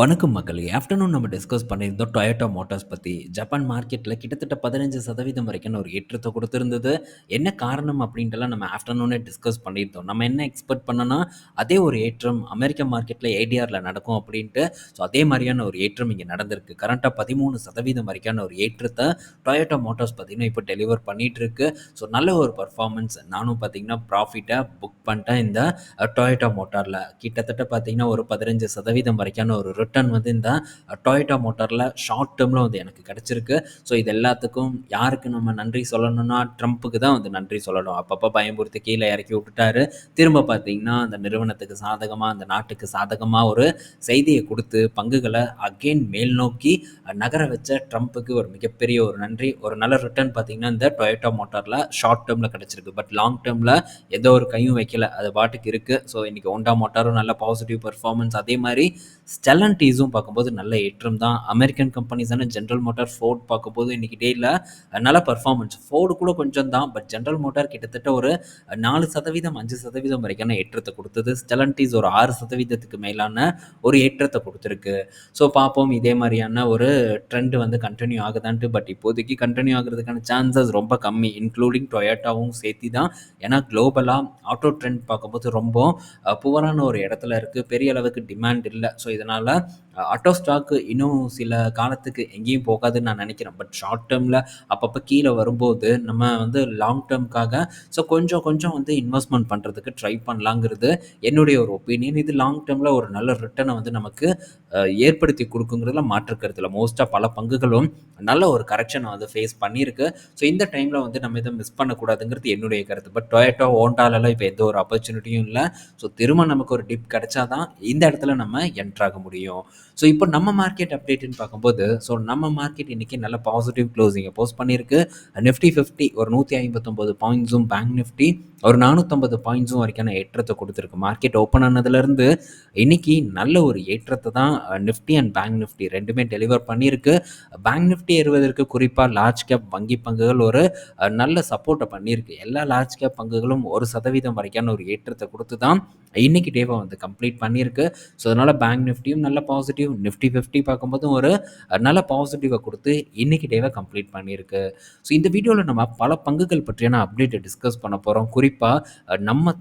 வணக்கம் மக்களே. ஆஃப்டர்நூன் நம்ம டிஸ்கஸ் பண்ணியிருந்தோம் டொயோட்டோ மோட்டார்ஸ் பற்றி ஜப்பான் மார்க்கெட்டில் கிட்டத்தட்ட பதினஞ்சு சதவீதம் வரைக்கும் ஒரு ஏற்றத்தை கொடுத்துருந்தது. என்ன காரணம் அப்படின்ட்டுலாம் நம்ம ஆஃப்டர்நூனே டிஸ்கஸ் பண்ணியிருந்தோம். நம்ம என்ன எக்ஸ்பெக்ட் பண்ணோன்னா அதே ஒரு ஏற்றம் அமெரிக்க மார்க்கெட்டில் ஏடிஆரில் நடக்கும் அப்படின்ட்டு. ஸோ அதே மாதிரியான ஒரு ஏற்றம் இங்கே நடந்திருக்கு. கரண்ட்டாக பதிமூணு சதவீதம் வரைக்கான ஒரு ஏற்றத்தை டொயோட்டோ மோட்டார்ஸ் பார்த்திங்கன்னா இப்போ டெலிவர் பண்ணிகிட்டு இருக்கு ஸோ நல்ல ஒரு பர்ஃபார்மன்ஸ் நானும் பார்த்தீங்கன்னா ப்ராஃபிட்டை புக் பண்ணிட்டேன் இந்த டொயோட்டோ மோட்டாரில் கிட்டத்தட்ட பார்த்தீங்கன்னா ஒரு பதினஞ்சு சதவீதம் வரைக்கான ஒரு ரிட்டர்ன் வந்து இந்த டொயோட்டா மோட்டாரில் ஷார்ட் டேர்மில் வந்து எனக்கு கிடச்சிருக்கு. ஸோ இது எல்லாத்துக்கும் யாருக்கு நம்ம நன்றி சொல்லணும்னா ட்ரம்ப்புக்கு தான் வந்து நன்றி சொல்லணும். அப்பப்போ பயம்புறுத்தி கீழே இறக்கி விட்டுட்டாரு. திரும்ப பார்த்தீங்கன்னா அந்த நிறுவனத்துக்கு சாதகமாக அந்த நாட்டுக்கு சாதகமாக ஒரு செய்தியை கொடுத்து பங்குகளை அகெயின் மேல் நோக்கி நகர வச்ச ட்ரம்ப்புக்கு ஒரு மிகப்பெரிய ஒரு நன்றி. ஒரு நல்ல ரிட்டர்ன் பார்த்தீங்கன்னா இந்த டொயோட்டா மோட்டாரில் ஷார்ட் டேர்மில் கிடச்சிருக்கு. பட் லாங் டேர்மில் எந்த ஒரு கையும் வைக்கல. அது பாட்டுக்கு இருக்குது ஸோ இன்றைக்கி ஒண்டா மோட்டாரும் நல்ல பாசிட்டிவ் பர்ஃபார்மன்ஸ் அதே மாதிரி ஸ்டெலன் டீஸும் பார்க்கும்போது நல்ல ஏற்றம் தான். அமெரிக்கன் கம்பெனிஸான ஜென்ரல் மோட்டார் ஃபோர்ட் பார்க்கும்போது இன்றைக்கி டேயில் நல்ல பர்ஃபார்மன்ஸ் ஃபோர்டு கூட கொஞ்சம் தான் பட் ஜென்ரல் மோட்டார் கிட்டத்தட்ட ஒரு நாலு சதவீதம் அஞ்சு சதவீதம் வரைக்கான ஏற்றத்தை கொடுத்தது. ஸ்டெலன்டீஸ் ஒரு ஆறு சதவீதத்துக்கு மேலான ஒரு ஏற்றத்தை கொடுத்துருக்கு. ஸோ பார்ப்போம். இதே மாதிரியான ஒரு ட்ரெண்ட் வந்து கண்டினியூ ஆகுதான்ட்டு பட் இப்போதைக்கு கண்டினியூ ஆகிறதுக்கான சான்சஸ் ரொம்ப கம்மி. இன்க்ளூடிங் டொயோட்டாவும் சேர்த்தி தான். ஏன்னா குளோபலாக ஆட்டோ ட்ரெண்ட் பார்க்கும்போது ரொம்ப புவரான ஒரு இடத்துல இருக்குது பெரிய அளவுக்கு டிமாண்ட் இல்லை. ஸோ இதனால் persona ஆட்டோ ஸ்டாக்கு இன்னும் சில காலத்துக்கு எங்கேயும் போகாதுன்னு நான் நினைக்கிறேன். பட் ஷார்ட் டேர்மில் அப்பப்போ கீழே வரும்போது நம்ம வந்து லாங் டேர்முக்காக ஸோ கொஞ்சம் கொஞ்சம் வந்து இன்வெஸ்ட்மெண்ட் பண்ணுறதுக்கு ட்ரை பண்ணலாங்கிறது என்னுடைய ஒரு ஒப்பீனியன் இது லாங் டேர்மில் ஒரு நல்ல ரிட்டர்னை வந்து நமக்கு ஏற்படுத்தி கொடுக்குங்கிறதுல மாற்றுக்கிறதுல மோஸ்ட்டாக பல பங்குகளும் நல்ல ஒரு கரெக்ஷனை வந்து ஃபேஸ் பண்ணியிருக்கு. ஸோ இந்த டைமில் வந்து நம்ம இதை மிஸ் பண்ணக்கூடாதுங்கிறது என்னுடைய கருத்து. பட் டொயேட்டோ ஓண்டாலெல்லாம் இப்போ எந்த ஒரு ஆப்பர்ச்சுனிட்டியும் இல்லை. ஸோ திரும்ப நமக்கு ஒரு டிப் கிடைச்சா தான் இந்த இடத்துல நம்ம என்ட்ராக முடியும். ஸோ இப்போ நம்ம மார்க்கெட் அப்டேட்டுன்னு பார்க்கும்போது ஸோ நம்ம மார்க்கெட் இன்றைக்கி நல்ல பாசிட்டிவ் க்ளோசிங்கை போஸ்ட் பண்ணியிருக்கு. நிஃப்டி ஃபிஃப்டி ஒரு நூற்றி ஐம்பத்தொம்போது பாயிண்ட்ஸும் பேங்க் நிஃப்டி ஒரு நானூற்றம்பது பாயிண்ட்ஸும் வரைக்கான ஏற்றத்தை கொடுத்துருக்கு. மார்க்கெட் ஓப்பன் ஆனதுலேருந்து இன்னைக்கு நல்ல ஒரு ஏற்றத்தை தான் நிஃப்டி அண்ட் பேங்க் நிஃப்டி ரெண்டுமே டெலிவர் பண்ணியிருக்கு. பேங்க் நிஃப்டி ஏறுவதற்கு குறிப்பாக லார்ஜ் கேப் வங்கி பங்குகள் ஒரு நல்ல சப்போர்ட்டை பண்ணியிருக்கு. எல்லா லார்ஜ் கேப் பங்குகளும் ஒரு சதவீதம் வரைக்கான ஒரு ஏற்றத்தை கொடுத்து தான் இன்னைக்கு டேவை வந்து கம்ப்ளீட் பண்ணியிருக்கு. ஸோ அதனால் பேங்க் நிஃப்டியும் நல்ல பாசிட்டிவ் நிஃப்டி ஃபிஃப்டி பார்க்கும்போதும் ஒரு நல்ல பாசிட்டிவை கொடுத்து இன்னைக்கு டேவை கம்ப்ளீட் பண்ணியிருக்கு. ஸோ இந்த வீடியோவில் நம்ம பல பங்குகள் பற்றியான அப்டேட்டை டிஸ்கஸ் பண்ண போகிறோம் குறிப்பாக நம்ம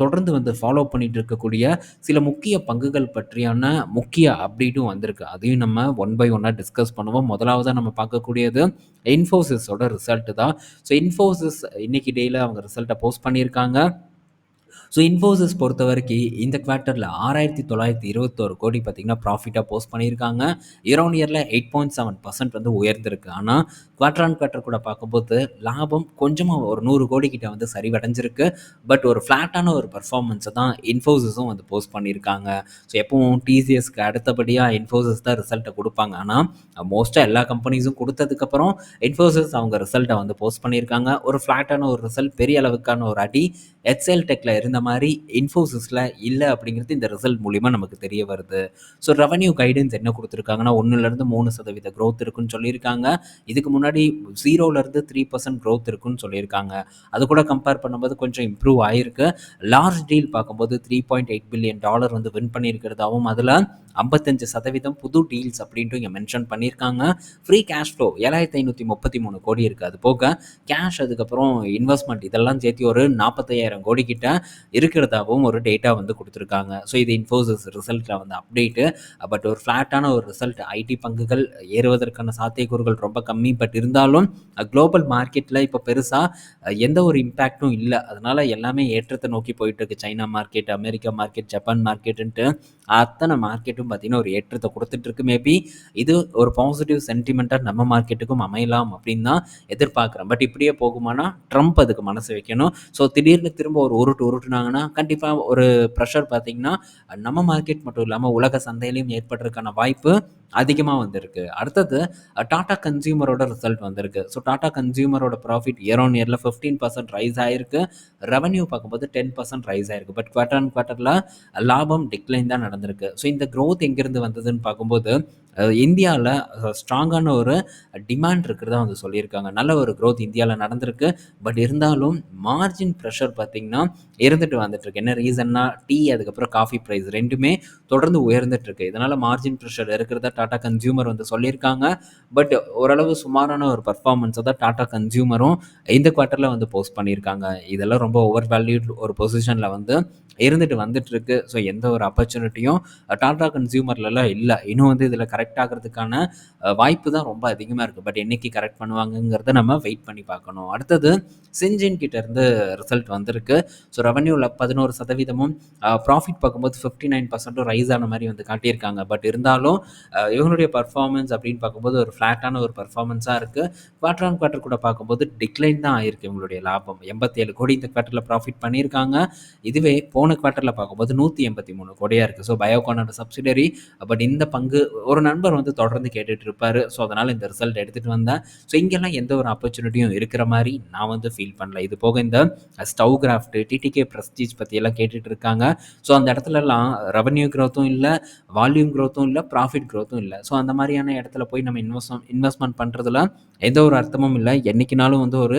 தொடர்ந்து வந்து ஃபாலோ பண்ணிட்டு இருக்கக்கூடிய சில முக்கிய பங்குகள் பற்றியான முக்கிய அப்டேட்டும் வந்திருக்கு. அதையும் நம்ம ஒன் பை ஒன்னாக டிஸ்கஸ் பண்ணுவோம். முதலாவதாக நம்ம பார்க்கக்கூடியது இன்ஃபோசிஸோட ரிசல்ட்டு தான். ஸோ இன்ஃபோசிஸ் இன்னைக்கு டேயில் அவங்க ரிசல்ட்டை போஸ்ட் பண்ணியிருக்காங்க. ஸோ இன்ஃபோசிஸ் பொறுத்த வரைக்கும் இந்த குவார்ட்டரில் ஆறாயிரத்தி தொள்ளாயிரத்தி இருபத்தோரு கோடி பார்த்திங்கன்னா ப்ராஃபிட்டாக போஸ்ட் பண்ணியிருக்காங்க. இயர் ஆன் இயரில் எயிட் பாயிண்ட் செவன் பர்சன்ட் வந்து உயர்ந்திருக்கு. ஆனால் குவார்டர் ஆன் குவார்ட்டர் கூட பார்க்கும்போது லாபம் கொஞ்சமாக ஒரு நூறு கோடி கிட்ட வந்து சரிவடைஞ்சிருக்கு. பட் ஒரு ஃப்ளாட்டான ஒரு பர்ஃபார்மன்ஸை தான் இன்ஃபோசிஸும் வந்து போஸ்ட் பண்ணியிருக்காங்க. ஸோ எப்பவும் டிசிஎஸ்க்கு அடுத்தபடியாக இன்ஃபோசிஸ் தான் ரிசல்ட்டை கொடுப்பாங்க. ஆனால் மோஸ்ட்டாக எல்லா கம்பெனிஸும் கொடுத்ததுக்கப்புறம் இன்ஃபோசிஸ் அவங்க ரிசல்ட்டை வந்து போஸ்ட் பண்ணியிருக்காங்க. ஒரு ஃப்ளாட்டான ஒரு ரிசல்ட் பெரிய அளவுக்கான ஒரு அடி. எக்ஸல் டெக்கில் இருந்த மாதிரி இன்ஃபோசிஸில் இல்லை அப்படிங்கிறது இந்த ரிசல்ட் மூலிமா நமக்கு தெரிய வருது. ஸோ ரெவன்யூ கைடன்ஸ் என்ன கொடுத்துருக்காங்கன்னா ஒன்றுலேருந்து மூணு சதவீத க்ரோத் இருக்குன்னு சொல்லியிருக்காங்க. இதுக்கு முன்னாடி ஜீரோலேருந்து த்ரீ பர்சன்ட் க்ரோத் இருக்குன்னு சொல்லியிருக்காங்க. அது கூட கம்பேர் பண்ணும்போது கொஞ்சம் இம்ப்ரூவ் ஆகிருக்கு லார்ஜ் டீல் பார்க்கும்போது three point eight billion dollar வந்து வின் பண்ணியிருக்கிறதாவும் அதில் ஐம்பத்தஞ்சு சதவீதம் புது டீல்ஸ் அப்படின்ட்டு இங்கே மென்ஷன் பண்ணியிருக்காங்க. ஃப்ரீ கேஷ் ஃப்ளோ ஏழாயிரத்தி ஐநூற்றி முப்பத்தி மூணு கோடி இருக்குது அது போக கேஷ் அதுக்கப்புறம் இன்வெஸ்ட்மெண்ட் இதெல்லாம் சேர்த்து ஒரு நாற்பத்தையாயிரம் கோடி கிட்ட இருக்கிறதாகவும் ஒரு டேட்டா வந்து கொடுத்துருக்காங்க. ஸோ இது இன்ஃபோசிஸ் ரிசல்ட்டில் வந்து அப்டேட்டு பட் ஒரு ஃப்ளாட்டான ஒரு ரிசல்ட் ஐடி பங்குகள் ஏறுவதற்கான சாத்தியக்கூறுகள் ரொம்ப கம்மி. பட் இருந்தாலும் குளோபல் மார்க்கெட்டில் இப்போ பெருசாக எந்த ஒரு இம்பேக்டும் இல்லை. அதனால் எல்லாமே ஏற்றத்தை நோக்கி போயிட்டுருக்கு China market America market Japan மார்க்கெட்டுன்ட்டு அத்தனை மார்க்கெட்டும் பார்த்திங்கன்னா ஒரு ஏற்றத்தை கொடுத்துட்ருக்கு மேபி இது ஒரு பாசிட்டிவ் சென்டிமெண்ட்டாக நம்ம மார்க்கெட்டுக்கும் அமையலாம் அப்படின்னு தான் எதிர்பார்க்குறேன். பட் இப்படியே போகுமானா ட்ரம்ப் அதுக்கு மனசு வைக்கணும். ஸோ திடீர்னு திரும்ப ஒரு உருட்டு உருட்டுனாங்கன்னா கண்டிப்பாக ஒரு ப்ரெஷர் பார்த்திங்கன்னா நம்ம மார்க்கெட் மட்டும் இல்லாமல் உலக சந்தையிலையும் ஏற்படுறதுக்கான வாய்ப்பு அதிகமாக வந்திருக்கு. அடுத்தது டாடா கன்சியூமரோட ரிசல்ட் வந்திருக்கு. ஸோ டாடா கன்சியூமரோட ப்ராஃபிட் இயர் ஆன் இயரில் ஃபிஃப்டீன் பர்சன்ட் ரைஸ் ஆகிருக்கு ரெவன்யூ பார்க்கும்போது டென் பர்சன்ட் ரைஸ் ஆயிருக்கு. பட் குவார்டர் அண்ட் குவார்ட்டரில் லாபம் டிக்ளைன் தான் நடந்திருக்கு. ஸோ இந்த க்ரோத் எங்கேருந்து வந்ததுன்னு பார்க்கும்போது இந்தியாவில் ஸ்ட்ராங்கான ஒரு டிமாண்ட் இருக்கிறதா வந்து சொல்லியிருக்காங்க. நல்ல ஒரு க்ரோத் இந்தியாவில் நடந்திருக்கு. பட் இருந்தாலும் மார்ஜின் ப்ரெஷர் பார்த்திங்கன்னா இருந்துட்டு வந்துட்டுருக்கு. என்ன ரீசன்னா டீ அதுக்கப்புறம் காஃபி ப்ரைஸ் ரெண்டுமே தொடர்ந்து உயர்ந்துட்டுருக்கு. இதனால் மார்ஜின் ப்ரெஷர் இருக்கிறதா டாடா கன்சியூமர் வந்து சொல்லியிருக்காங்க. பட் ஓரளவு சுமாரான ஒரு பர்ஃபார்மன்ஸை தான் டாடா கன்சியூமரும் இந்த குவார்ட்டரில் வந்து போஸ்ட் பண்ணியிருக்காங்க. இதெல்லாம் ரொம்ப ஓவர் வேல்யூட் ஒரு பொசிஷனில் வந்து இருந்துட்டு வந்துட்டுருக்கு. ஸோ எந்த ஒரு ஆப்பர்ச்சுனிட்டியும் டாடா கன்சியூமர்லலாம் இல்லை. இன்னும் வந்து இதில் கரெக்ட் கரெக்ட் ஆகிறதுக்கான வாய்ப்பு தான் ரொம்ப அதிகமாக இருக்குது பட் என்றைக்கு கரெக்ட் பண்ணுவாங்கங்கிறத நம்ம வெயிட் பண்ணி பார்க்கணும். அடுத்தது செஞ்சின் கிட்டேருந்து ரிசல்ட் வந்திருக்கு. ஸோ ரெவன்யூவில் பதினோரு சதவீதமும் ப்ராஃபிட் பார்க்கும்போது ஃபிஃப்டி நைன் பர்சன்ட்டும் ரைஸ் ஆன மாதிரி வந்து காட்டியிருக்காங்க. பட் இருந்தாலும் இவங்களுடைய பர்ஃபார்மன்ஸ் அப்படின்னு பார்க்கும்போது ஒரு ஃப்ளாட்டான ஒரு பர்ஃபார்மன்ஸாக இருக்குது குவார்டர் ஆன் குவார்டர் கூட பார்க்கும்போது டிக்ளைன் தான் ஆயிருக்கு இவங்களுடைய லாபம். எண்பத்தேழு கோடி இந்த குவார்ட்டரில் ப்ராஃபிட் பண்ணியிருக்காங்க. இதுவே போன குவார்ட்டரில் பார்க்கும்போது நூற்றி எண்பத்தி மூணு கோடியாக இருக்குது ஸோ பயோகானோட சப்சிடரி பட் இந்த பங்கு ஒரு நண்பர் வந்து தொடர்ந்து கேட்டுட்டு இருப்பார். ஸோ அதனால் இந்த ரிசல்ட் எடுத்துகிட்டு வந்தேன். ஸோ இங்கெல்லாம் எந்த ஒரு ஆப்பர்ச்சுனிட்டியும் இருக்கிற மாதிரி நான் வந்து ஃபீல் பண்ணல. இது போக இந்த ஸ்டவ் கிராஃப்ட் டிடிகே ப்ரெஸ்டீஜ் பற்றியெல்லாம் கேட்டுட்டு இருக்காங்க. ஸோ அந்த இடத்துலலாம் ரெவன்யூ க்ரோத்தும் இல்லை வால்யூம் க்ரோத்தும் இல்லை ப்ராஃபிட் க்ரோத்தும் இல்லை. ஸோ அந்த மாதிரியான இடத்துல போய் நம்ம இன்வெஸ்ட் இன்வெஸ்ட்மெண்ட் பண்ணுறதுல எந்த ஒரு அர்த்தமும் இல்லை. என்றைக்குனாலும் வந்து ஒரு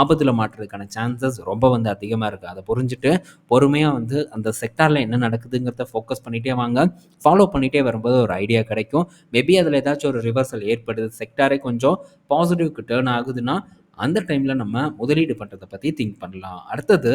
ஆபத்தில் மாட்டுறதுக்கான சான்சஸ் ரொம்ப வந்து அதிகமாக இருக்குது அதை புரிஞ்சுட்டு பொறுமையாக வந்து அந்த செக்டாரில் என்ன நடக்குதுங்கிறத ஃபோக்கஸ் பண்ணிகிட்டே வாங்க. ஃபாலோ பண்ணிகிட்டே வரும்போது ஒரு ஐடியா கிடைக்கும். மேபி அதில் ஏதாச்சும் ஒரு ரிவர்சல் ஏற்படுது. செக்டாரே கொஞ்சம் பாசிட்டிவ்க்கு டேர்ன் ஆகுதுன்னா அந்த டைமில் நம்ம முதலீடு பண்ணுறதை பற்றி திங்க் பண்ணலாம். அடுத்தது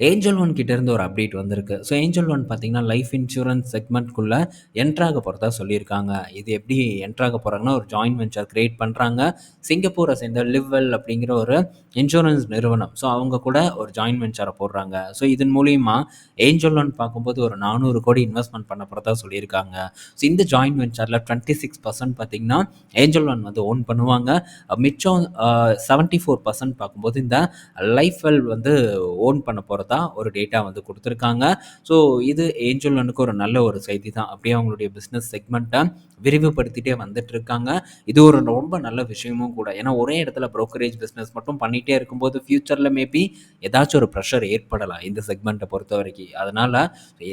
ஏஞ்சல் ஒன் கிட்டேருந்து ஒரு அப்டேட் வந்திருக்கு. ஸோ ஏஞ்சல் ஒன் பார்த்தீங்கன்னா லைஃப் இன்சூரன்ஸ் செக்மெண்ட்குள்ளே என்ட்ராக போகிறதா சொல்லியிருக்காங்க. இது எப்படி என்ட்ராக போகிறாங்கன்னா ஒரு ஜாயின்ட் வெஞ்சர் க்ரியேட் பண்ணுறாங்க சிங்கப்பூரை சேர்ந்த லிவ்வெல் அப்படிங்கிற ஒரு இன்சூரன்ஸ் நிறுவனம். ஸோ அவங்க கூட ஒரு ஜாயின்ட் வெஞ்சரை போடுறாங்க. ஸோ இதன் மூலிமா ஏஞ்சல் ஒன் பார்க்கும்போது ஒரு நானூறு கோடி இன்வெஸ்ட்மெண்ட் பண்ண போகிறதா சொல்லியிருக்காங்க. ஸோ இந்த ஜாயின்ட் வெஞ்சரில் டுவெண்ட்டி சிக்ஸ் பர்சன்ட் பார்த்தீங்கன்னா ஏஞ்சல் ஒன் வந்து ஓன் பண்ணுவாங்க. மிச்சம் செவன்ட்டி ஃபோர் பர்சன்ட் பார்க்கும்போது இந்த லைஃப் வெல் வந்து ஓன் பண்ண போகிறது தான் ஒரு டேட்டா வந்து கொடுத்துருக்காங்க. ஸோ இது ஏஞ்சல் ஒன்னுக்கு ஒரு நல்ல ஒரு செய்தி தான் அப்படியே அவங்களுடைய பிஸ்னஸ் செக்மெண்ட்டை விரிவுபடுத்திட்டே வந்துட்டு இருக்காங்க இது ஒரு ரொம்ப நல்ல விஷயமும் கூட. ஏன்னா ஒரே இடத்துல ப்ரோக்கரேஜ் பிஸ்னஸ் மட்டும் பண்ணிகிட்டே இருக்கும்போது ஃப்யூச்சரில் மேபி ஏதாச்சும் ஒரு ப்ரெஷர் ஏற்படலாம் இந்த செக்மெண்ட்டை பொறுத்த வரைக்கும் அதனால்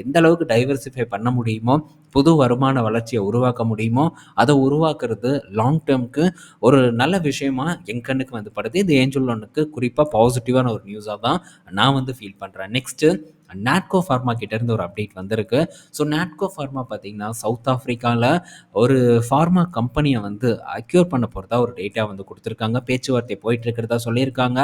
எந்த அளவுக்கு டைவர்சிஃபை பண்ண முடியுமோ புது வருமான வளர்ச்சியை உருவாக்க முடியுமோ அதை உருவாக்குறது லாங் டேர்முக்கு ஒரு நல்ல விஷயமா என் கண்ணுக்கு வந்து படுது. இது ஏஞ்சல் ஒன்றுக்கு குறிப்பாக பாசிட்டிவான ஒரு நியூஸாக தான் நான் வந்து ஃபீல் பண்ணுறேன் நெக்ஸ்ட்டு நாட்கோ ஃபார்மா கிட்டேருந்து ஒரு அப்டேட் வந்திருக்கு. ஸோ நாட்கோ ஃபார்மா பார்த்தீங்கன்னா சவுத் ஆஃப்ரிக்காவில் ஒரு ஃபார்மா கம்பெனியை வந்து அக்யூர் பண்ண போகிறதா ஒரு டேட்டா வந்து கொடுத்துருக்காங்க. பேச்சுவார்த்தை போயிட்டு இருக்கிறதா சொல்லியிருக்காங்க.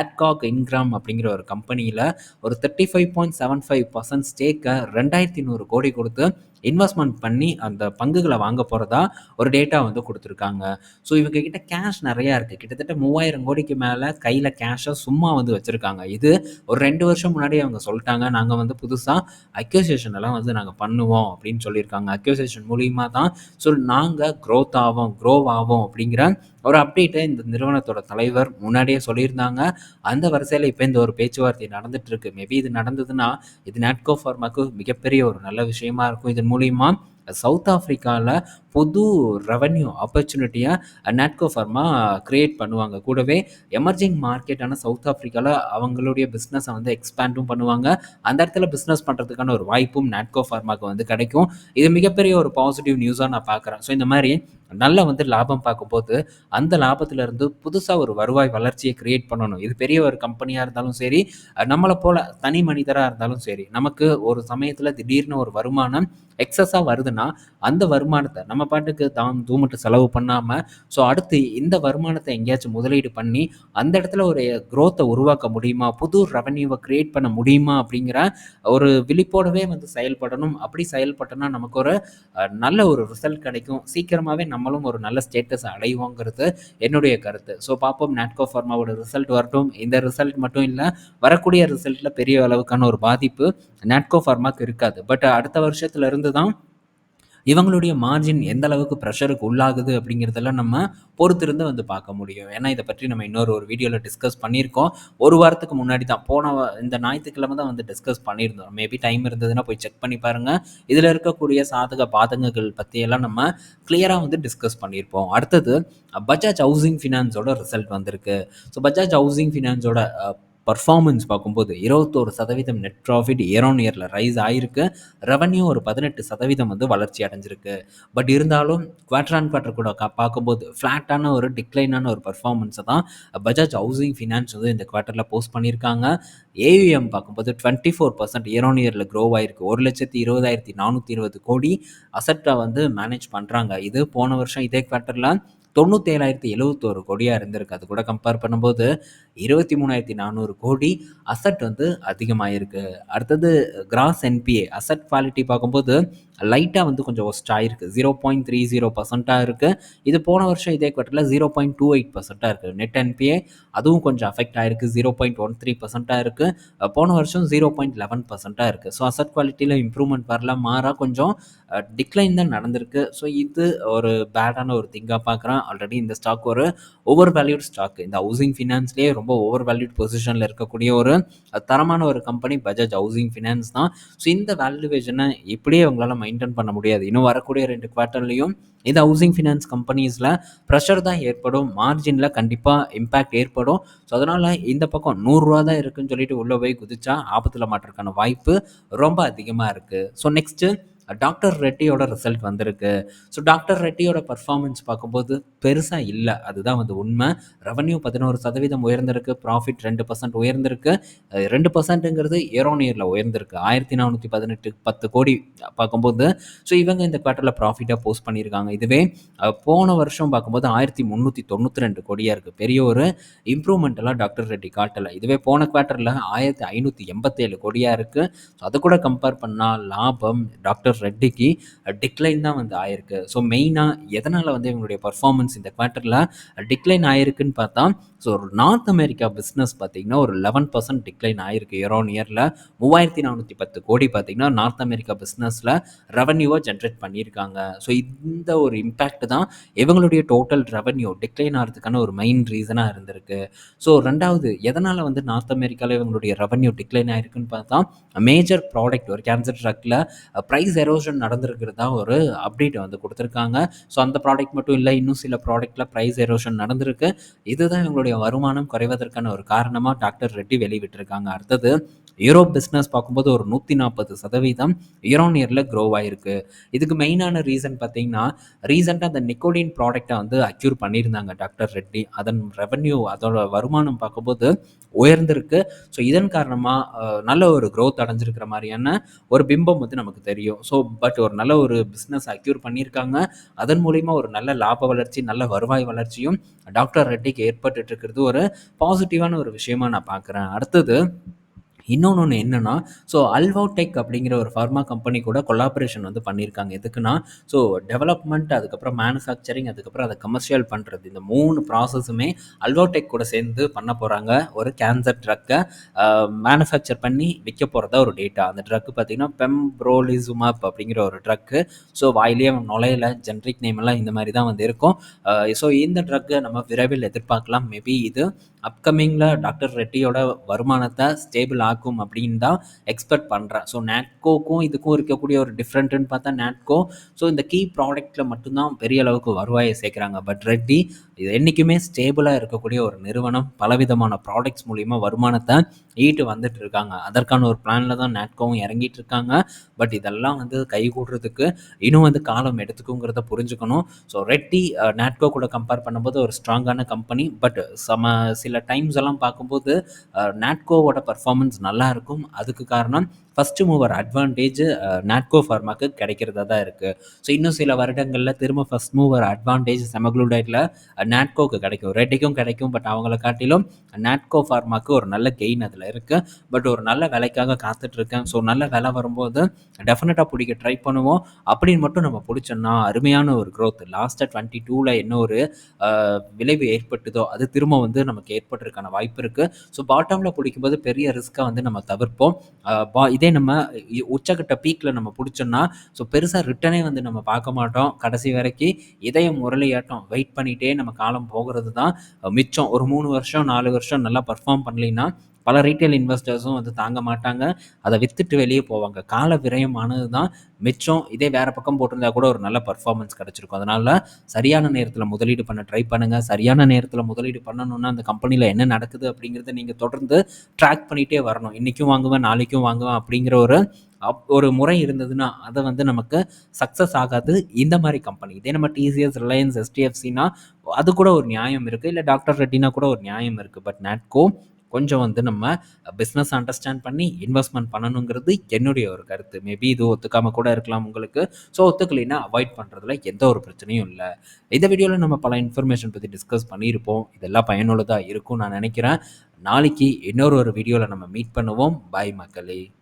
ஆட்காக் இன்கிராம் அப்படிங்கிற ஒரு கம்பெனியில் ஒரு thirty five point seven five percent ஸ்டேக்கை ரெண்டாயிரத்தி நூறு கோடி கொடுத்து இன்வெஸ்ட்மெண்ட் பண்ணி அந்த பங்குகளை வாங்க போகிறதா ஒரு டேட்டா வந்து கொடுத்துருக்காங்க. ஸோ இவங்க கிட்ட கேஷ் நிறையா இருக்குது கிட்டத்தட்ட மூவாயிரம் கோடிக்கு மேலே கையில் கேஷை சும்மா வந்து வச்சுருக்காங்க. இது ஒரு ரெண்டு வருஷம் முன்னாடி அவங்க சொல்லிட்டாங்க. நாங்கள் வந்து புதுசாக அக்யூசேஷன் எல்லாம் வந்து நாங்கள் பண்ணுவோம் அப்படின்னு சொல்லியிருக்காங்க. அக்யூசேஷன் மூலியமாக தான் ஸோ நாங்கள் க்ரோத் ஆவோம் க்ரோவ் ஆவோம் அப்படிங்கிற ஒரு அப்டேட்டை இந்த நிறுவனத்தோட தலைவர் முன்னாடியே சொல்லியிருந்தாங்க. அந்த வரிசையில் இப்போ இந்த ஒரு பேச்சுவார்த்தை நடந்துட்டு இருக்கு மேபி இது நடந்ததுன்னா இது நாட்கோ ஃபார்மாக்கு மிகப்பெரிய ஒரு நல்ல விஷயமா இருக்கும். இதன் மூலியமா சவுத் ஆஃப்ரிக்காவில் புது ரெவன்யூ ஆப்பர்ச்சுனிட்டியை நாட்கோ ஃபார்மா க்ரியேட் பண்ணுவாங்க. கூடவே எமர்ஜிங் மார்க்கெட்டான சவுத் ஆஃப்ரிக்காவில் அவங்களுடைய பிஸ்னஸை வந்து எக்ஸ்பேண்டும் பண்ணுவாங்க. அந்த இடத்துல பிஸ்னஸ் பண்ணுறதுக்கான ஒரு வாய்ப்பும் நாட்கோ ஃபார்மாவுக்கு வந்து கிடைக்கும். இது மிகப்பெரிய ஒரு பாசிட்டிவ் நியூஸாக நான் பார்க்குறேன். ஸோ இந்த மாதிரி நல்லா வந்து லாபம் பார்க்கும்போது அந்த லாபத்திலேருந்து புதுசாக ஒரு வருவாய் வளர்ச்சியை க்ரியேட் பண்ணணும். இது பெரிய ஒரு கம்பெனியாக இருந்தாலும் சரி நம்மளை போல் தனி மனிதராக இருந்தாலும் சரி நமக்கு ஒரு சமயத்தில் திடீர்னு ஒரு வருமானம் எக்ஸஸாக வருதுன்னா அந்த வருமானத்தை நம்ம பாட்டுக்கு தான் தூமட்டு செலவு பண்ணாமல் ஸோ அடுத்து இந்த வருமானத்தை எங்கேயாச்சும் முதலீடு பண்ணி அந்த இடத்துல ஒரு க்ரோத்தை உருவாக்க முடியுமா? புது ரெவன்யூவை க்ரியேட் பண்ண முடியுமா? அப்படிங்கிற ஒரு விழிப்போடவே வந்து செயல்படணும். அப்படி செயல்பட்டோன்னா நமக்கு ஒரு நல்ல ஒரு ரிசல்ட் கிடைக்கும். சீக்கிரமாகவே நம்மளும் ஒரு நல்ல ஸ்டேட்டஸ் அடைவோங்கிறது என்னுடைய கருத்து. ஸோ பார்ப்போம். நாட்கோ ஃபார்மாவோட ரிசல்ட் வரட்டும். இந்த ரிசல்ட் மட்டும் இல்லை வரக்கூடிய ரிசல்ட்டில் பெரிய அளவுக்கான ஒரு பாதிப்பு நாட்கோ ஃபார்மாக்கு இருக்காது. பட் அடுத்த வருஷத்துலேருந்து தான் இவங்களுடைய மார்ஜின் எந்த அளவுக்கு ப்ரெஷருக்கு உள்ளாகுது அப்படிங்கிறதெல்லாம் நம்ம பொறுத்திருந்து வந்து பார்க்க முடியும். ஏன்னா இதை பற்றி நம்ம இன்னொரு ஒரு வீடியோவில் டிஸ்கஸ் பண்ணியிருக்கோம். ஒரு வாரத்துக்கு முன்னாடி தான் போன இந்த ஞாயிற்றுக்கிழமை தான் வந்து டிஸ்கஸ் பண்ணியிருந்தோம். மேபி டைம் இருந்ததுன்னா போய் செக் பண்ணி பாருங்கள் இதில் இருக்கக்கூடிய சாதக பாதகங்கள் பற்றியெல்லாம் நம்ம கிளியராக வந்து டிஸ்கஸ் பண்ணியிருப்போம். அடுத்தது பஜாஜ் ஹவுசிங் ஃபினான்ஸோட ரிசல்ட் வந்திருக்கு. ஸோ பஜாஜ் ஹவுசிங் ஃபினான்ஸோட பர்ஃபார்மன்ஸ் பார்க்கும்போது 21% நெட் ப்ராஃபிட் இயர் ஆன் இயரில் ரைஸ் ஆகிருக்கு ரெவன்யூ ஒரு 18% வந்து வளர்ச்சி அடைஞ்சிருக்கு. பட் இருந்தாலும் குவார்டர் ஆன் குவார்டர் கூட பார்க்கும்போது ஃப்ளாட்டான ஒரு டிக்ளைனான ஒரு பர்ஃபார்மன்ஸை தான் பஜாஜ் ஹவுசிங் ஃபினான்ஸ் வந்து இந்த குவார்டரில் போஸ்ட் பண்ணியிருக்காங்க. ஏயுஎம் பார்க்கும்போது 24% இயர் ஆன் இயரில் க்ரோ ஆயிருக்கு. 1,20,420 கோடி அசட்டை வந்து மேனேஜ் பண்ணுறாங்க இது போன வருஷம் இதே குவார்ட்டரில் 97,071 கோடியாக இருந்திருக்கு. அது கூட கம்பேர் பண்ணும்போது 23,400 கோடி அசட் வந்து அதிகமாயிருக்கு. அடுத்தது கிராஸ் என்பிஏ அசெட் குவாலிட்டி பார்க்கும்போது லைட்டாக வந்து கொஞ்சம் வொர்ஸ்ட் ஆயிருக்கு. 0.30%ஆ இருக்கு. இது போன வருஷம் இதே குவார்ட்டரில் ஜீரோ பாயிண்ட் டூ எயிட் பர்சன்ட்டாக இருக்குது நெட் என்பிஏ அதுவும் கொஞ்சம் அஃபெக்ட் ஆயிருக்கு. 0.13%ஆ இருக்கு. போன வருஷம் ஜீரோ பாயிண்ட் லெவன் பர்சன்ட்டாக இருக்குது ஸோ அசட் குவாலிட்டியில் இம்ப்ரூவ்மெண்ட் வரல. மாறாக கொஞ்சம் டிக்ளைன் தான் நடந்திருக்கு. ஸோ இது ஒரு பேடான ஒரு திங்காக பார்க்குறேன். ஆல்ரெடி இந்த ஸ்டாக் ஒரு ஓவர் வேல்யூட் ஸ்டாக். இந்த ஹவுசிங் ஃபினான்ஸ்லேயே ரொம்ப ஓவர் வேல்யூட் பொசிஷனில் இருக்கக்கூடிய ஒரு தரமான ஒரு கம்பெனி பஜாஜ் ஹவுசிங் ஃபினான்ஸ் தான். ஸோ இந்த வேல்யூவேஷனை இப்படியே உங்களால் மெயின்டைன் பண்ண முடியாது. இன்னும் வரக்கூடிய 2 குவார்ட்டர்லயும் இந்த ஹவுசிங் ஃபினான்ஸ் கம்பெனிஸில் ப்ரெஷர் தான் ஏற்படும். மார்ஜினில் கண்டிப்பாக இம்பேக்ட் ஏற்படும். ஸோ அதனால் இந்த பக்கம் நூறுரூவா தான் இருக்குன்னு சொல்லிட்டு உள்ளே போய் குதிச்சா ஆபத்தில் மாட்றதுக்கான வாய்ப்பு ரொம்ப அதிகமாக இருக்குது ஸோ நெக்ஸ்ட்டு டாக்டர் ரெட்டியோட ரிசல்ட் வந்திருக்கு. ஸோ டாக்டர் ரெட்டியோட பர்ஃபார்மன்ஸ் பார்க்கும்போது பெருசாக இல்லை அதுதான் வந்து உண்மை ரெவன்யூ பதினோரு சதவீதம் உயர்ந்திருக்கு. ப்ராஃபிட் ரெண்டு பர்சன்ட் உயர்ந்திருக்கு. ரெண்டு பர்சன்ட்டுங்கிறது ஏரோன் இயரில் உயர்ந்திருக்கு ஆயிரத்தி நானூற்றி பதினெட்டு பத்து கோடி பார்க்கும்போது ஸோ இவங்க இந்த குவார்ட்டரில் ப்ராஃபிட்டாக போஸ்ட் பண்ணியிருக்காங்க. இதுவே போன வருஷம் பார்க்கும்போது ஆயிரத்தி முந்நூற்றி தொண்ணூற்றி ரெண்டு கோடியாக இருக்குது பெரிய ஒரு இம்ப்ரூவ்மெண்ட்டெல்லாம் டாக்டர் ரெட்டி காட்டலை இதுவே போன குவார்ட்டரில் ஆயிரத்தி ஐநூற்றி எண்பத்தேழு கோடியாக இருக்குது ஸோ அதை கூட கம்பேர் பண்ணால் லாபம் டாக்டர் ரெட்டிக்கு டிக்ளைன் தான் வந்து ஆயிருக்கு. ஸோ மெயினா எதனால வந்து இவங்களுடைய பெர்ஃபார்மன்ஸ் இந்த குவார்ட்டர்ல டிக்ளைன் ஆயிருக்குன்னு பார்த்தா, ஸோ நார்த் அமெரிக்கா பிசினஸ் பார்த்தீங்கன்னா ஒரு 11% டிக்ளைன் ஆயிருக்கு இயர் ஆன் இயர்ல. 3410 கோடி பார்த்தீங்கன்னா நார்த் அமெரிக்கா பிஸ்னஸில் ரெவன்யூவாக ஜென்ரேட் பண்ணியிருக்காங்க. ஸோ இந்த ஒரு இம்பேக்ட் தான் இவங்களுடைய டோட்டல் ரெவென்யூ டிக்ளைன் ஆகிறதுக்கான ஒரு மெயின் ரீசனாக இருந்திருக்கு. ஸோ ரெண்டாவது எதனால வந்து நார்த் அமெரிக்காவில் இவங்களுடைய ரெவன்யூ டிக்ளைன் ஆயிருக்குன்னு பார்த்தா, மேஜர் ப்ராடக்ட் ஒரு கேன்சர் ட்ரக்ல ப்ரைஸ் எரோஷன் நடந்திருக்கிறதா ஒரு அப்டேட் வந்து கொடுத்துருக்காங்க ஸோ அந்த ப்ராடக்ட் மட்டும் இல்லை இன்னும் சில ப்ராடக்ட்டில் ப்ரைஸ் எரோஷன் நடந்திருக்கு. இதுதான் இவங்களுடைய வருமானம் குறைவதற்கான ஒரு காரணமாக டாக்டர் ரெட்டி வெளிவிட்டிருக்காங்க. அடுத்தது யூரோப் பிஸ்னஸ் பார்க்கும்போது ஒரு நூற்றி நாற்பது சதவீதம் ஆன் இயரில் க்ரோ ஆயிருக்கு. இதுக்கு மெயினான ரீசன் பார்த்தீங்கன்னா, ரீசெண்டாக அந்த நிக்கோடின் ப்ராடக்டை வந்து அக்யூர் பண்ணியிருந்தாங்க டாக்டர் ரெட்டி. அதன் ரெவன்யூ அதோட வருமானம் பார்க்கும்போது உயர்ந்திருக்கு. ஸோ இதன் காரணமாக நல்ல ஒரு க்ரோத் அடைஞ்சிருக்கிற மாதிரியான ஒரு பிம்பம் வந்து நமக்கு தெரியும். ஸோ பட் ஒரு நல்ல ஒரு பிஸ்னஸ் அக்யூர் பண்ணியிருக்காங்க. அதன் மூலிமா ஒரு நல்ல லாப வளர்ச்சி, நல்ல வருவாய் வளர்ச்சியும் டாக்டர் ரெட்டிக்கு ஏற்பட்டுட்டு இருக்கிறது ஒரு பாசிட்டிவான ஒரு விஷயமா நான் பார்க்குறேன். அடுத்தது இன்னொன்று ஒன்று என்னென்னா ஸோ அல்வோடெக் அப்படிங்கிற ஒரு ஃபார்மா கம்பெனி கூட கொலாபரேஷன் வந்து பண்ணியிருக்காங்க. எதுக்குன்னா, ஸோ டெவலப்மெண்ட் அதுக்கப்புறம் மேனுஃபேக்சரிங் அதுக்கப்புறம் அதை கமர்ஷியல் பண்ணுறது இந்த மூணு ப்ராசஸுமே அல்வோடெக் கூட சேர்ந்து பண்ண போகிறாங்க ஒரு கேன்சர் ட்ரக்கை மேனுஃபேக்சர் பண்ணி விற்க போகிறதா ஒரு டேட்டா. அந்த ட்ரக் பார்த்தீங்கன்னா, பெம்ப்ரோலிசுமாப் அப்படிங்கிற ஒரு ட்ரக்கு. ஸோ வாயிலேயே நுழையில ஜென்ரிக் நேம் எல்லாம் இந்த மாதிரி தான் வந்து இருக்கும். ஸோ இந்த ட்ரக்கை நம்ம விரைவில் எதிர்பார்க்கலாம். மேபி இது அப்கமிங்கில் டாக்டர் ரெட்டியோட வருமானத்தை ஸ்டேபிள் ஆக்கும் அப்படின்னு தான் எக்ஸ்பெக்ட் பண்ணுறேன் ஸோ நாட்கோக்கும் இதுக்கும் இருக்கக்கூடிய ஒரு டிஃப்ரெண்ட்டுன்னு பார்த்தா நாட்கோ ஸோ இந்த கீ ப்ராடக்ட்டில் மட்டும்தான் பெரிய அளவுக்கு வருவாயை சேர்க்குறாங்க பட் ரெட்டி இது என்றைக்குமே ஸ்டேபிளாக இருக்கக்கூடிய ஒரு நிறுவனம். பலவிதமான ப்ராடக்ட்ஸ் மூலிமா வருமானத்தை ஈட்டு வந்துட்டு இருக்காங்க. அதற்கான ஒரு பிளானில் தான் நாட்கோவும் இறங்கிட்டு இருக்காங்க. பட் இதெல்லாம் வந்து கைகூடுறதுக்கு இன்னும் வந்து காலம் எடுத்துக்குங்கிறத புரிஞ்சுக்கணும். ஸோ ரெட்டி அ நாட்கோ கூட கம்பேர் பண்ணும்போது ஒரு ஸ்ட்ராங்கான கம்பெனி. பட் சம சில டைம்ஸ் எல்லாம் பார்க்கும்போது நாட்கோவோட பெர்ஃபார்மன்ஸ் நல்லா இருக்கும். அதுக்கு காரணம் ஃபர்ஸ்ட் மூவர் அட்வான்டேஜ் நாட்கோ ஃபார்மாக்கு கிடைக்கிறதா தான் இருக்குது ஸோ இன்னும் சில வருடங்களில் திரும்ப ஃபர்ஸ்ட் மூவர் அட்வான்டேஜ் செமக்ளூடைட்டில் நாட்கோக்கு கிடைக்கும். ரெட்டிக்கும் கிடைக்கும். பட் அவங்கள காட்டிலும் uh, நாட்கோ ஃபார்மாக்கு ஒரு நல்ல கெயின் அதில் இருக்குது பட் ஒரு நல்ல விலைக்காக காத்துட்ருக்கேன் ஸோ நல்ல விலை வரும்போது டெஃபினட்டாக பிடிக்க ட்ரை பண்ணுவோம். அப்படின்னு மட்டும் நம்ம பிடிச்சோம்னா அருமையான ஒரு க்ரோத் லாஸ்ட்டாக டுவெண்ட்டி டூவில் என்ன ஒரு uh, விளைவு ஏற்பட்டுதோ அது திரும்ப வந்து நமக்கு ஏற்பட்டிருக்கான வாய்ப்பு இருக்குது ஸோ பாட்டமில் பிடிக்கும்போது பெரிய ரிஸ்க்காக வந்து நம்ம தவிர்ப்போம். Uh, பா இதே இதே நம்ம உச்சக்கட்ட பீக்கில் நம்ம பிடிச்சோன்னா ஸோ பெருசாக ரிட்டனே வந்து நம்ம பார்க்க மாட்டோம். கடைசி வரைக்கும் இதயம் முரளியாட்டம் வெயிட் பண்ணிகிட்டே நம்ம காலம் போகிறது தான் மிச்சம். ஒரு மூணு வருஷம், நாலு வருஷம் நல்லா பெர்ஃபார்ம் பண்ணலைன்னா, பல ரீட்டைல் இன்வெஸ்டர்ஸும் வந்து தாங்க மாட்டாங்க. அதை வித்துட்டு வெளியே போவாங்க. கால விரயமானது தான் மிச்சம். இதே வேறு பக்கம் போட்டிருந்தா கூட ஒரு நல்ல பர்ஃபார்மன்ஸ் கிடச்சிருக்கும். அதனால் சரியான நேரத்தில் முதலீடு பண்ண ட்ரை பண்ணுங்கள் சரியான நேரத்தில் முதலீடு பண்ணணும்னா அந்த கம்பெனியில் என்ன நடக்குது அப்படிங்கிறத நீங்கள் தொடர்ந்து ட்ராக் பண்ணிகிட்டே வரணும். இன்றைக்கும் வாங்குவேன் நாளைக்கும் வாங்குவேன் அப்படிங்கிற ஒரு அப் ஒரு முறை இருந்ததுன்னா அதை வந்து நமக்கு சக்ஸஸ் ஆகாது. இந்த மாதிரி கம்பெனி இதே நம்ம டிசிஎஸ் ரிலையன்ஸ் எஸ்டிஎஃப்சினா அது கூட ஒரு நியாயம் இருக்குது இல்லை டாக்டர் ரெட்டினா கூட ஒரு நியாயம் இருக்குது பட் நாட்கோ கொஞ்சம் வந்து நம்ம பிஸ்னஸ் அண்டர்ஸ்டாண்ட் பண்ணி இன்வெஸ்ட்மெண்ட் பண்ணணுங்கிறது என்னுடைய ஒரு கருத்து. மேபி இது ஒத்துக்காமல் கூட இருக்கலாம் உங்களுக்கு. ஸோ ஒத்துக்கலைன்னா அவாய்ட் பண்ணுறதுல எந்த ஒரு பிரச்சனையும் இல்லை. இந்த வீடியோவில் நம்ம பல இன்ஃபர்மேஷன் பற்றி டிஸ்கஸ் பண்ணியிருப்போம். இதெல்லாம் பயனுள்ளதாக இருக்கும் நான் நினைக்கிறேன். நாளைக்கு இன்னொரு ஒரு வீடியோவில் நம்ம மீட் பண்ணுவோம். பாய் மக்களே.